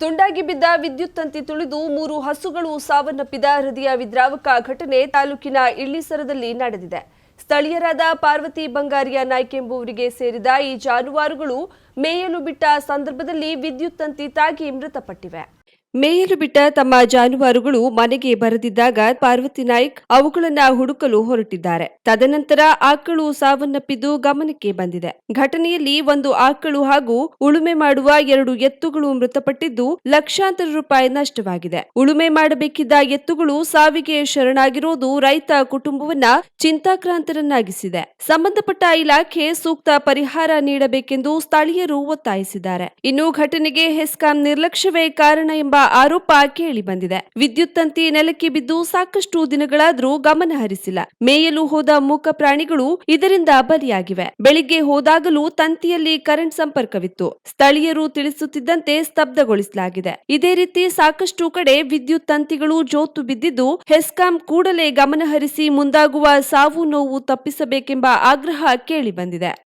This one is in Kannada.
ತುಂಡಾಗಿ ಬಿದ್ದ ವಿದ್ಯುತ್ ತಂತಿ ತುಳಿದು ಮೂರು ಹಸುಗಳು ಸಾವನ್ನಪ್ಪಿದ ಹೃದಯ ವಿದ್ರಾವಕ ಘಟನೆ ತಾಲೂಕಿನ ಇಳ್ಳಿಸರದಲ್ಲಿ ನಡೆದಿದೆ. ಸ್ಥಳೀಯರಾದ ಪಾರ್ವತಿ ಬಂಗಾರಿಯ ನಾಯ್ಕ್ ಎಂಬುವರಿಗೆ ಸೇರಿದ ಈ ಜಾನುವಾರುಗಳು ಮೇಯಲು ಬಿಟ್ಟ ಸಂದರ್ಭದಲ್ಲಿ ವಿದ್ಯುತ್ ತಂತಿ ತಾಗಿ ಮೃತಪಟ್ಟಿವೆ. ಮೇಯಲು ಬಿಟ್ಟ ತಮ್ಮ ಜಾನುವಾರುಗಳು ಮನೆಗೆ ಬರದಿದ್ದಾಗ ಪಾರ್ವತಿ ನಾಯ್ಕ್ ಅವುಗಳನ್ನ ಹುಡುಕಲು ಹೊರಟಿದ್ದಾರೆ. ತದನಂತರ ಆಕಳು ಸಾವನ್ನಪ್ಪಿದ್ದು ಗಮನಕ್ಕೆ ಬಂದಿದೆ. ಘಟನೆಯಲ್ಲಿ ಒಂದು ಆಕಳು ಹಾಗೂ ಉಳುಮೆ ಮಾಡುವ ಎರಡು ಎತ್ತುಗಳು ಮೃತಪಟ್ಟಿದ್ದು ಲಕ್ಷಾಂತರ ರೂಪಾಯಿ ನಷ್ಟವಾಗಿದೆ. ಉಳುಮೆ ಮಾಡಬೇಕಿದ್ದ ಎತ್ತುಗಳು ಸಾವಿಗೆ ಶರಣಾಗಿರುವುದು ರೈತ ಕುಟುಂಬವನ್ನ ಚಿಂತಾಕ್ರಾಂತರನ್ನಾಗಿಸಿದೆ. ಸಂಬಂಧಪಟ್ಟ ಇಲಾಖೆ ಸೂಕ್ತ ಪರಿಹಾರ ನೀಡಬೇಕೆಂದು ಸ್ಥಳೀಯರು ಒತ್ತಾಯಿಸಿದ್ದಾರೆ. ಇನ್ನು ಘಟನೆಗೆ ಹೆಸ್ಕಾಂ ನಿರ್ಲಕ್ಷ್ಯವೇ ಕಾರಣ ಎಂಬ ಆರೋಪ ಕೇಳಿ ಬಂದಿದೆ. ವಿದ್ಯುತ್ ತಂತಿ ನೆಲಕ್ಕೆ ಬಿದ್ದು ಸಾಕಷ್ಟು ದಿನಗಳಾದರೂ ಗಮನ ಹರಿಸಿಲ್ಲ. ಮೇಯಲು ಹೋದ ಮೂಕ ಪ್ರಾಣಿಗಳು ಇದರಿಂದ ಬಲಿಯಾಗಿವೆ. ಬೆಳಿಗ್ಗೆ ಹೋದಾಗಲೂ ತಂತಿಯಲ್ಲಿ ಕರೆಂಟ್ ಸಂಪರ್ಕವಿತ್ತು. ಸ್ಥಳೀಯರು ತಿಳಿಸುತ್ತಿದ್ದಂತೆ ಸ್ತಬ್ಧಗೊಳಿಸಲಾಗಿದೆ. ಇದೇ ರೀತಿ ಸಾಕಷ್ಟು ಕಡೆ ವಿದ್ಯುತ್ ತಂತಿಗಳು ಜೋತು ಬಿದ್ದಿದ್ದು ಹೆಸ್ಕಾಂ ಕೂಡಲೇ ಗಮನಹರಿಸಿ ಮುಂದಾಗುವ ಸಾವು ನೋವು ತಪ್ಪಿಸಬೇಕೆಂಬ ಆಗ್ರಹ ಕೇಳಿ ಬಂದಿದೆ.